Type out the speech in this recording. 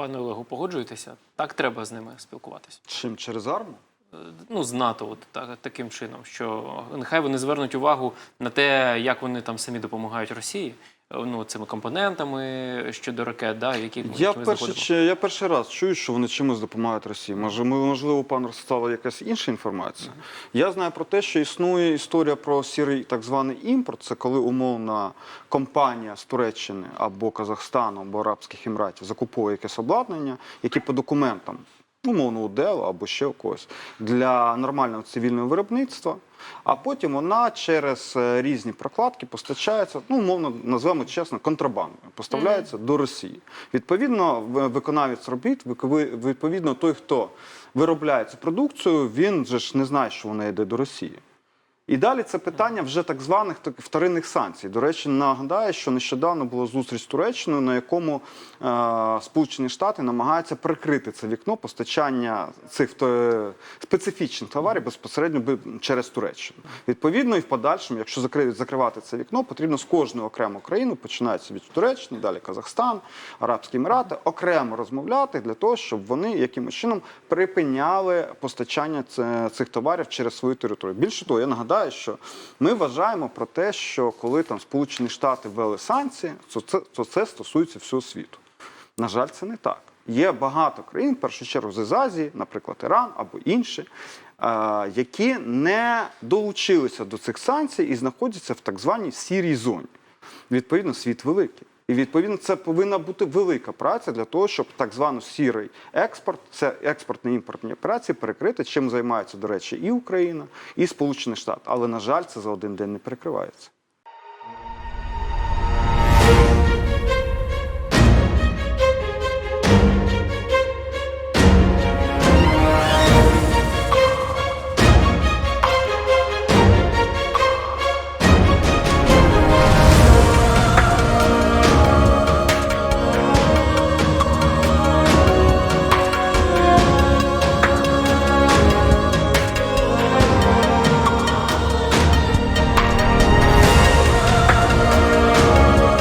Пане Олегу, погоджуєтеся? Так треба з ними спілкуватися. Чим через армію? Е, Ну, з НАТО, от так, таким чином, що нехай вони звернуть увагу на те, як вони там самі допомагають Росії, ну цими компонентами щодо ракет, да, які ми, Я ми перший, чи- я перший раз чую, що вони чимось допомагають Росії. Може, ми- можливо, у пана Ростислава якась інша інформація. Я знаю про те, що існує історія про сірий так званий імпорт. Це коли умовна компанія з Туреччини або Казахстану, або Арабських Еміратів закуповує якесь обладнання, яке по документам, умовно, у або ще когось, для нормального цивільного виробництва. А потім вона через е, різні прокладки постачається, ну умовно назвемо чесно, контрабандою, поставляється до Росії. Відповідно, виконавець робіт, відповідно, той, хто виробляє цю продукцію, він же ж не знає, що вона йде до Росії. І далі це питання вже так званих так, вторинних санкцій. До речі, нагадаю, що нещодавно була зустріч з Туреччиною, на якому е, Сполучені Штати намагаються прикрити це вікно постачання цих е, специфічних товарів безпосередньо через Туреччину. Відповідно, і в подальшому, якщо закри- закривати це вікно, потрібно з кожної окремо країни, починається від Туреччини, далі Казахстан, Арабські Емірати, окремо розмовляти для того, щоб вони якимось чином припиняли постачання цих товарів через свою територію. Більше того, я нагадаю, що ми вважаємо про те, що коли там Сполучені Штати ввели санкції, то це, то це стосується всього світу. На жаль, це не так. Є багато країн, в першу чергу з Азії, наприклад, Іран або інші, е, які не долучилися до цих санкцій і знаходяться в так званій сірій зоні. Відповідно, світ великий. І відповідно це повинна бути велика праця для того, щоб так званий сірий експорт, це експортні імпортні операції, перекрити, чим займаються, до речі, і Україна, і Сполучені Штати. Але, на жаль, це за один день не перекривається.